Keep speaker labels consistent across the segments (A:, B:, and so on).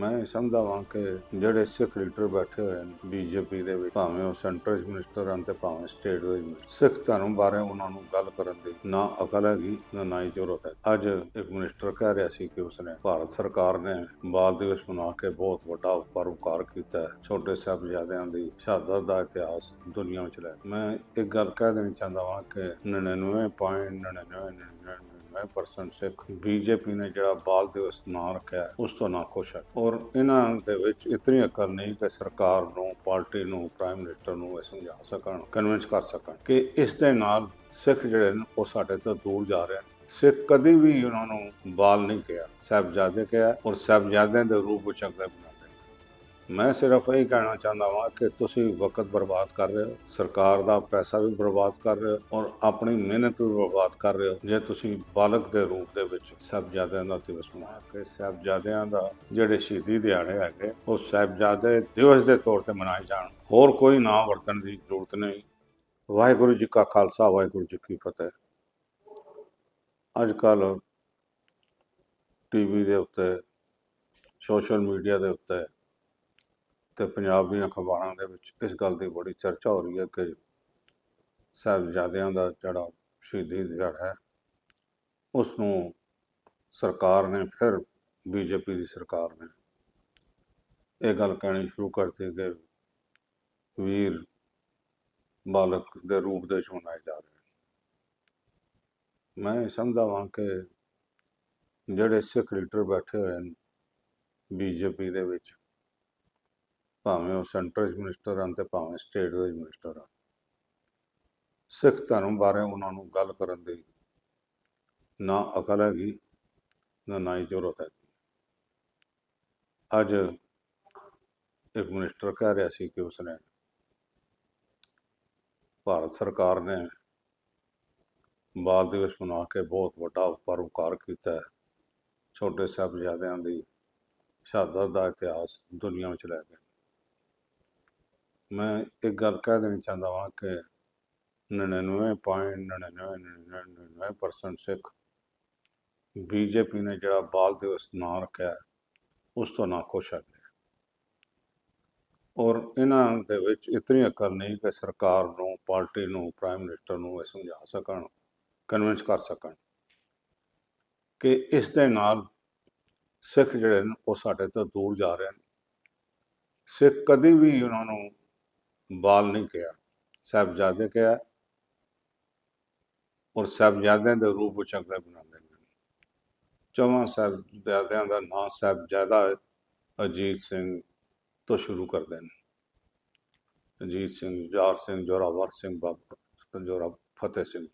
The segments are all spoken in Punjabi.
A: ਮੈਂ ਸਮਝਦਾ ਵਾਂ ਕਿ ਜਿਹੜੇ ਸਿੱਖ ਲੀਡਰ ਬੈਠੇ ਹੋਏ ਨੇ ਬੀਜੇਪੀ ਦੇ ਵਿੱਚ, ਭਾਵੇਂ ਉਹ ਸੈਂਟਰ 'ਚ ਮਿਨਿਸਟਰ ਹਨ ਤੇ ਭਾਵੇਂ ਸਟੇਟ ਦੇ ਸਿੱਖ ਧਰਮ ਬਾਰੇ ਉਹਨਾਂ ਨੂੰ ਗੱਲ ਕਰਨ ਦੀ ਨਾ ਅਕਲ ਹੈਗੀ, ਨਾ ਹੀ ਜ਼ਰੂਰਤ ਹੈ। ਅੱਜ ਇੱਕ ਮਿਨਿਸਟਰ ਕਹਿ ਰਿਹਾ ਸੀ ਕਿ ਉਸਨੇ ਭਾਰਤ ਸਰਕਾਰ ਨੇ ਬਾਲ ਦਿਵਸ ਮਨਾ ਕੇ ਬਹੁਤ ਵੱਡਾ ਪਰਉਪਕਾਰ ਕੀਤਾ ਛੋਟੇ ਸਾਹਿਬਜ਼ਾਦਿਆਂ ਦੀ ਸ਼ਹਾਦਤ ਦਾ ਇਤਿਹਾਸ ਦੁਨੀਆ ਵਿੱਚ ਲੈ। ਮੈਂ ਇੱਕ ਗੱਲ ਕਹਿ ਦੇਣੀ ਚਾਹੁੰਦਾ ਵਾਂ ਕਿ 99.9999% ਸਿੱਖ ਬੀਜੇਪੀ ਨੇ ਜਿਹੜਾ ਬਾਲ ਦਿਵਸ ਨਾਂ ਰੱਖਿਆ, ਉਸ ਤੋਂ ਨਾ ਖੁਸ਼ ਹੈ। ਔਰ ਇਹਨਾਂ ਦੇ ਵਿੱਚ ਇਤਨੀ ਅਕਲ ਨਹੀਂ ਕਿ ਸਰਕਾਰ ਨੂੰ, ਪਾਰਟੀ ਨੂੰ, ਪ੍ਰਾਈਮ ਮਿਨਿਸਟਰ ਨੂੰ ਇਹ ਸਮਝਾ ਸਕਣ, ਕਨਵਿੰਸ ਕਰ ਸਕਣ ਕਿ ਇਸ ਦੇ ਨਾਲ ਸਿੱਖ ਜਿਹੜੇ ਨੇ, ਉਹ ਸਾਡੇ ਤੋਂ ਦੂਰ ਜਾ ਰਹੇ ਨੇ। ਸਿੱਖ ਕਦੀ ਵੀ ਉਹਨਾਂ ਨੂੰ ਬਾਲ ਨਹੀਂ ਕਿਹਾ। ਸਾਹਿਬਜ਼ਾਦੇ ਕਿਹਾ ਔਰ ਸਾਹਿਬਜ਼ਾਦਿਆਂ ਦੇ ਰੂਪ ਵਿੱਚ ਅਗਲੇ ਮੈਂ ਸਿਰਫ ਇਹ ਕਹਿਣਾ ਚਾਹੁੰਦਾ ਹਾਂ ਕਿ ਤੁਸੀਂ ਵਕਤ ਬਰਬਾਦ ਕਰ ਰਹੇ ਹੋ, ਸਰਕਾਰ ਦਾ ਪੈਸਾ ਵੀ ਬਰਬਾਦ ਕਰ ਰਹੇ ਹੋ ਔਰ ਆਪਣੀ ਮਿਹਨਤ ਵੀ ਬਰਬਾਦ ਕਰ ਰਹੇ ਹੋ। ਜੇ ਤੁਸੀਂ ਬਾਲਕ ਦੇ ਰੂਪ ਦੇ ਵਿੱਚ ਸਾਹਿਬਜ਼ਾਦਿਆਂ ਦਾ ਦਿਵਸ ਮਨਾ ਕੇ, ਸਾਹਿਬਜ਼ਾਦਿਆਂ ਦਾ ਜਿਹੜੇ ਸ਼ਹੀਦੀ ਦਿਹਾੜੇ ਹੈਗੇ, ਉਹ ਸਾਹਿਬਜ਼ਾਦੇ ਦਿਵਸ ਦੇ ਤੌਰ ਤੇ ਮਨਾਏ ਜਾਣ, ਹੋਰ ਕੋਈ ਨਾਂ ਵਰਤਣ ਦੀ ਜ਼ਰੂਰਤ ਨਹੀਂ। ਵਾਹਿਗੁਰੂ ਜੀ ਕਾ ਖਾਲਸਾ, ਵਾਹਿਗੁਰੂ ਜੀ ਕੀ ਫਤਿਹ। ਅੱਜ ਕੱਲ ਟੀਵੀ ਦੇ ਉੱਤੇ, ਸੋਸ਼ਲ ਮੀਡੀਆ ਦੇ ਉੱਤੇ ਤੇ ਪੰਜਾਬ ਦੀਆਂ ਅਖਬਾਰਾਂ ਦੇ ਵਿੱਚ ਇਸ ਗੱਲ ਦੀ ਬੜੀ ਚਰਚਾ ਹੋ ਰਹੀ ਹੈ ਕਿ ਸਾਹਿਬਜ਼ਾਦਿਆਂ ਦਾ ਜਿਹੜਾ ਸ਼ਹੀਦੀ ਦਿਹਾੜਾ ਹੈ ਉਸ ਨੂੰ ਸਰਕਾਰ ਨੇ ਫਿਰ ਬੀਜੇਪੀ ਦੀ ਸਰਕਾਰ ਨੇ ਇਹ ਗੱਲ ਕਹਿਣੀ ਸ਼ੁਰੂ ਕਰਤੀ ਕਿ ਵੀਰ ਬਾਲਕ ਦੇ ਰੂਪ ਦੇ ਵਿੱਚ ਮਨਾਏ ਜਾ ਰਹੇ ਮੈਂ ਸਮਝਦਾ ਵਾਂ ਕਿ ਜਿਹੜੇ ਸਿੱਖ ਲੀਡਰ ਬੈਠੇ ਹੋਏ ਨੇ ਬੀਜੇਪੀ ਦੇ ਵਿੱਚ ਭਾਵੇਂ ਉਹ ਸੈਂਟਰ 'ਚ ਮਿਨਿਸਟਰ ਹਨ ਤੇ ਭਾਵੇਂ ਸਟੇਟ ਦੇ ਮਿਨਿਸਟਰ ਹਨ। ਸਿੱਖ ਧਰਮ ਬਾਰੇ ਉਹਨਾਂ ਨੂੰ ਗੱਲ ਕਰਨ ਦੀ ਨਾ ਅਕਲ ਹੈਗੀ, ਨਾ ਨਾ ਹੀ ਜ਼ਰੂਰਤ ਹੈ ਅੱਜ ਇੱਕ ਮਿਨਿਸਟਰ ਕਹਿ ਰਿਹਾ ਸੀ ਕਿ ਉਸਨੇ ਭਾਰਤ ਸਰਕਾਰ ਨੇ ਬਾਲ ਦਿਵਸ ਮਨਾ ਕੇ ਬਹੁਤ ਵੱਡਾ ਪਰਉਪਕਾਰ ਕੀਤਾ ਹੈ। ਛੋਟੇ ਸਾਹਿਬਜ਼ਾਦਿਆਂ ਦੀ ਸ਼ਹਾਦਤ ਦਾ ਇਤਿਹਾਸ ਦੁਨੀਆ ਵਿੱਚ ਲੈ ਕੇ ਮੈਂ ਇੱਕ ਗੱਲ ਕਹਿ ਦੇਣੀ ਚਾਹੁੰਦਾ ਹਾਂ ਕਿ 99.9999% ਸਿੱਖ। ਬੀਜੇਪੀ ਨੇ ਜਿਹੜਾ ਬਾਲ ਦਿਵਸ ਨਾਂ ਰੱਖਿਆ ਉਸ ਤੋਂ ਨਾ ਖੁਸ਼ ਹੈਗੇ ਔਰ ਇਹਨਾਂ ਦੇ ਵਿੱਚ ਇਤਨੀ ਅਕਲ ਨਹੀਂ ਕਿ ਸਰਕਾਰ ਨੂੰ, ਪਾਰਟੀ ਨੂੰ ਪ੍ਰਾਈਮ ਮਿਨਿਸਟਰ ਨੂੰ ਇਹ ਸਮਝਾ ਸਕਣ ਕਨਵਿੰਸ ਕਰ ਸਕਣ ਕਿ ਇਸ ਦੇ ਨਾਲ ਸਿੱਖ ਜਿਹੜੇ ਨੇ ਉਹ ਸਾਡੇ ਤੋਂ ਦੂਰ ਜਾ ਰਹੇ ਨੇ। ਸਿੱਖ ਕਦੀ ਵੀ ਉਹਨਾਂ ਨੂੰ ਬਾਲ ਨਹੀਂ ਕਿਹਾ, ਸਾਹਿਬਜ਼ਾਦੇ ਕਿਹਾ ਔਰ ਸਾਹਿਬਜ਼ਾਦਿਆਂ ਦੇ ਰੂਪ ਵਿੱਚ ਅਗਲੇ ਬਣਾਉਂਦੇ ਨੇ। ਚੌਵਾਂ ਸਾਹਿਬਜ਼ਾਦਿਆਂ ਦਾ ਨਾਂ ਸਾਹਿਬਜ਼ਾਦਾ ਅਜੀਤ ਸਿੰਘ ਤੋਂ ਸ਼ੁਰੂ ਕਰਦੇ ਨੇ। ਅਜੀਤ ਸਿੰਘ ਜਾਰ ਸਿੰਘ, ਜੋਰਾਵਰ ਸਿੰਘ, ਬਾਬਾ ਜੋਰਾ ਫਤਿਹ ਸਿੰਘ।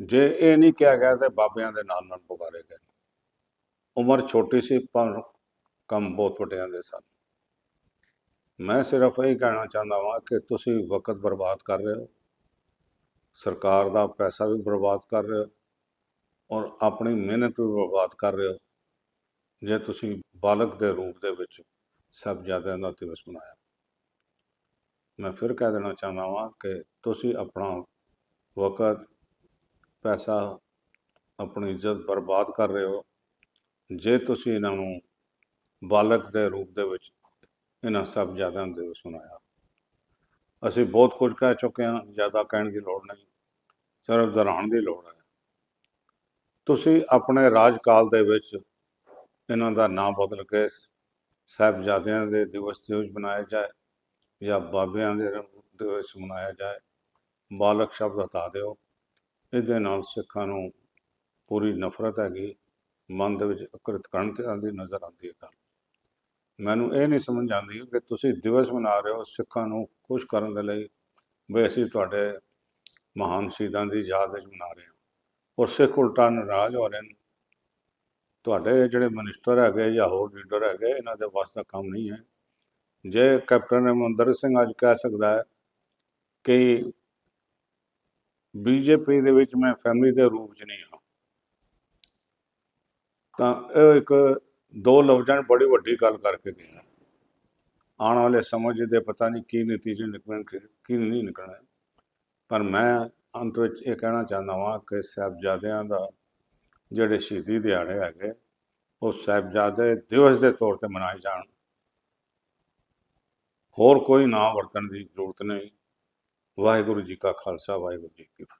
A: ਜੇ ਇਹ ਨਹੀਂ ਕਿਹਾ ਗਿਆ ਤੇ ਬਾਬਿਆਂ ਦੇ ਨਾਲ ਨਾਲ ਪੁਕਾਰੇ ਗਏ। ਉਮਰ ਛੋਟੀ ਸੀ, ਪਰ ਕੰਮ ਬਹੁਤ ਵੱਡਿਆਂ ਦੇ ਸਨ। ਮੈਂ ਸਿਰਫ ਇਹ ਕਹਿਣਾ ਚਾਹੁੰਦਾ ਹਾਂ ਕਿ ਤੁਸੀਂ ਵਕਤ ਬਰਬਾਦ ਕਰ ਰਹੇ ਹੋ। ਸਰਕਾਰ ਦਾ ਪੈਸਾ ਵੀ ਬਰਬਾਦ ਕਰ ਰਹੇ ਹੋ ਔਰ ਆਪਣੀ ਮਿਹਨਤ ਵੀ ਬਰਬਾਦ ਕਰ ਰਹੇ ਹੋ। ਜੇ ਤੁਸੀਂ ਬਾਲਕ ਦੇ ਰੂਪ ਦੇ ਵਿੱਚ ਸਾਹਿਬਜ਼ਾਦਿਆਂ ਦਾ ਦਿਵਸ ਮਨਾਇਆ। ਮੈਂ ਫਿਰ ਕਹਿ ਦੇਣਾ ਚਾਹੁੰਦਾ ਹਾਂ ਕਿ ਤੁਸੀਂ ਆਪਣਾ ਵਕਤ, ਪੈਸਾ ਆਪਣੀ ਇੱਜ਼ਤ ਬਰਬਾਦ ਕਰ ਰਹੇ ਹੋ। ਜੇ ਤੁਸੀਂ ਇਹਨਾਂ ਨੂੰ ਬਾਲਕ ਦੇ ਰੂਪ ਦੇ ਵਿੱਚ ਇਹਨਾਂ ਸਭ ਜ਼ਿਆਦਾ ਦਿਵਸ ਮਨਾਇਆ ਅਸੀਂ ਬਹੁਤ ਕੁਝ ਕਹਿ ਚੁੱਕੇ ਹਾਂ, ਜ਼ਿਆਦਾ ਕਹਿਣ ਦੀ ਲੋੜ ਨਹੀਂ, ਸਿਰਫ ਦੁਹਰਾਉਣ ਦੀ ਲੋੜ ਹੈ। ਤੁਸੀਂ ਆਪਣੇ ਰਾਜਕਾਲ ਦੇ ਵਿੱਚ ਇਹਨਾਂ ਦਾ ਨਾਮ ਬਦਲ ਕੇ ਸਾਹਿਬਜ਼ਾਦਿਆਂ ਦੇ ਦਿਵਸ ਦੇ ਵਿੱਚ ਬਣਾਇਆ ਜਾਏ ਜਾਂ ਬਾਬਿਆਂ ਦੇ ਦਿਵਸ ਮਨਾਇਆ ਜਾਏ, ਬਾਲਕ ਸ਼ਬਦ ਹਟਾ ਦਿਓ। ਇਹਦੇ ਨਾਲ ਸਿੱਖਾਂ ਨੂੰ ਪੂਰੀ ਨਫ਼ਰਤ ਹੈਗੀ, ਮਨ ਦੇ ਵਿੱਚ ਅਕਰਤ ਕਰਨ ਤੇ ਆਉਂਦੀ ਨਜ਼ਰ ਆਉਂਦੀ ਹੈ ਗੱਲ। ਮੈਨੂੰ ਇਹ ਨਹੀਂ ਸਮਝ ਆਉਂਦੀ ਕਿ ਤੁਸੀਂ ਦਿਵਸ ਮਨਾ ਰਹੇ ਹੋ ਸਿੱਖਾਂ ਨੂੰ ਖੁਸ਼ ਕਰਨ ਦੇ ਲਈ ਵੀ ਅਸੀਂ ਤੁਹਾਡੇ ਮਹਾਨ ਸ਼ਹੀਦਾਂ ਦੀ ਯਾਦ ਵਿੱਚ ਮਨਾ ਰਹੇ ਹਾਂ। ਔਰ ਸਿੱਖ ਉਲਟਾ ਨਾਰਾਜ਼ ਹੋ ਰਹੇ ਨੇ। ਤੁਹਾਡੇ ਜਿਹੜੇ ਮਿਨਿਸਟਰ ਹੈਗੇ ਜਾਂ ਹੋਰ ਲੀਡਰ ਹੈਗੇ, ਇਹਨਾਂ ਦੇ ਵਾਸਤੇ ਕੰਮ ਨਹੀਂ ਹੈ। ਜੇ ਕੈਪਟਨ ਅਮਰਿੰਦਰ ਸਿੰਘ ਅੱਜ ਕਹਿ ਸਕਦਾ ਹੈ ਕਿ ਬੀਜੇਪੀ ਦੇ ਵਿੱਚ ਮੈਂ ਫੈਮਿਲੀ ਦੇ ਰੂਪ 'ਚ ਨਹੀਂ ਹਾਂ, ਤਾਂ ਇਹ ਇੱਕ ਦੋ ਲਫ਼ਜ਼ਾਂ 'ਚ ਬੜੀ ਵੱਡੀ ਗੱਲ ਕਰਕੇ ਗਏ ਆਉਣ ਵਾਲੇ ਸਮੇਂ 'ਚ ਦੇ ਪਤਾ ਨਹੀਂ ਕੀ ਨਤੀਜੇ ਨਿਕਲਣ, ਕੀ ਨਹੀਂ ਨਿਕਲਣਾ। ਪਰ ਮੈਂ ਅੰਤ ਵਿੱਚ ਇਹ ਕਹਿਣਾ ਚਾਹੁੰਦਾ ਹਾਂ ਕਿ ਸਾਹਿਬਜ਼ਾਦਿਆਂ ਦਾ ਜਿਹੜੇ ਸ਼ਹੀਦੀ ਦਿਹਾੜੇ ਹੈਗੇ, ਉਹ ਸਾਹਿਬਜ਼ਾਦੇ ਦਿਵਸ ਦੇ ਤੌਰ ਤੇ ਮਨਾਏ ਜਾਣ। ਹੋਰ ਕੋਈ ਨਾਂ ਵਰਤਣ ਦੀ ਜ਼ਰੂਰਤ ਨਹੀਂ। ਵਾਹਿਗੁਰੂ ਜੀ ਕਾ ਖਾਲਸਾ, ਵਾਹਿਗੁਰੂ ਜੀ ਕੀ ਫਤਿਹ।